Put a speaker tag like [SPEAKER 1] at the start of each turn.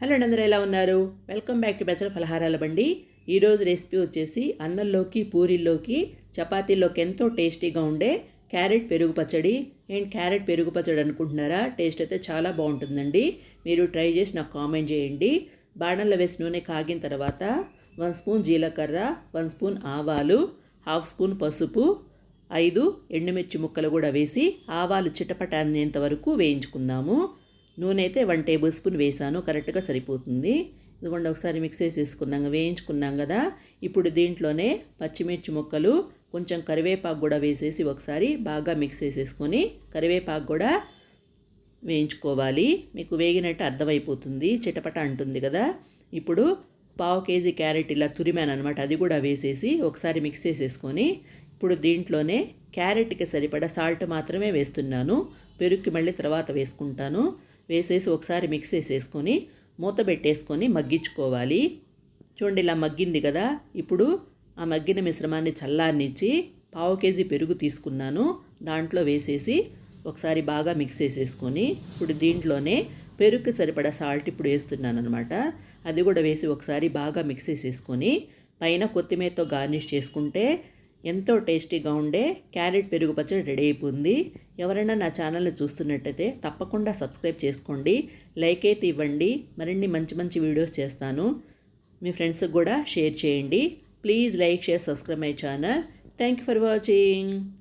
[SPEAKER 1] Hello అందరూ ఎలా ఉన్నారు? వెల్కమ్ బ్యాక్ టు బెచల ఫలహారాల బండి ఈరోజు రెసిపీ వచ్చేసి అన్నంలోకి పూరీల్లోకి చపాతీలోకి ఎంతో టేస్టీగా ఉండే క్యారెట్ పెరుగు పచ్చడి. అండ్ క్యారెట్ పెరుగు పచ్చడి అనుకుంటున్నారా? టేస్ట్ అయితే చాలా బాగుంటుందండి. మీరు ట్రై చేసి నాకు కామెంట్ చేయండి. బాణంలో వేసి నూనె కాగిన తర్వాత వన్ స్పూన్ జీలకర్ర వన్ స్పూన్ ఆవాలు హాఫ్ స్పూన్ పసుపు ఐదు ఎండుమిర్చి ముక్కలు కూడా వేసి ఆవాలు చిటపట అనేంత వరకు వేయించుకుందాము. నూనె అయితే వన్ టేబుల్ స్పూన్ వేసాను కరెక్ట్గా సరిపోతుంది. ఇదిగోండి ఒకసారి మిక్స్ చేసేసుకున్నాం వేయించుకున్నాం కదా. ఇప్పుడు దీంట్లోనే పచ్చిమిర్చి ముక్కలు కొంచెం కరివేపాకు కూడా వేసేసి ఒకసారి బాగా మిక్స్ చేసేసుకొని కరివేపాకు కూడా వేయించుకోవాలి. మీకు వేగినట్టు అర్థమైపోతుంది చిటపట అంటుంది కదా. ఇప్పుడు పావు కేజీ క్యారెట్ ఇలా తురిమాను అనమాట అది కూడా వేసేసి ఒకసారి మిక్స్ చేసేసుకొని ఇప్పుడు దీంట్లోనే క్యారెట్కి సరిపడా సాల్ట్ మాత్రమే వేస్తున్నాను. పెరుగుకి మళ్ళీ తర్వాత వేసుకుంటాను. వేసేసి ఒకసారి మిక్స్ చేసేసుకొని మూత పెట్టేసుకొని మగ్గించుకోవాలి. చూడండి ఇలా మగ్గింది కదా. ఇప్పుడు ఆ మగ్గిన మిశ్రమాన్ని చల్లారనిచ్చి పావు కేజీ పెరుగు తీసుకున్నాను. దాంట్లో వేసేసి ఒకసారి బాగా మిక్స్ చేసేసుకొని ఇప్పుడు దీంట్లోనే పెరుగుకి సరిపడా సాల్ట్ ఇప్పుడు వేస్తున్నాను అనమాట అది కూడా వేసి ఒకసారి బాగా మిక్స్ చేసేసుకొని పైన కొత్తిమీరతో గార్నిష్ చేసుకుంటే ఎంతో టేస్టీగా ఉండే క్యారెట్ పెరుగు పచ్చడి రెడీ అయిపోయింది. ఎవరైనా నా ఛానల్ని చూస్తున్నట్టయితే తప్పకుండా సబ్స్క్రైబ్ చేసుకోండి. లైక్ అయితే ఇవ్వండి. మరిన్ని మంచి మంచి వీడియోస్ చేస్తాను. మీ ఫ్రెండ్స్కి కూడా షేర్ చేయండి. Please like share subscribe my channel. Thank you for watching.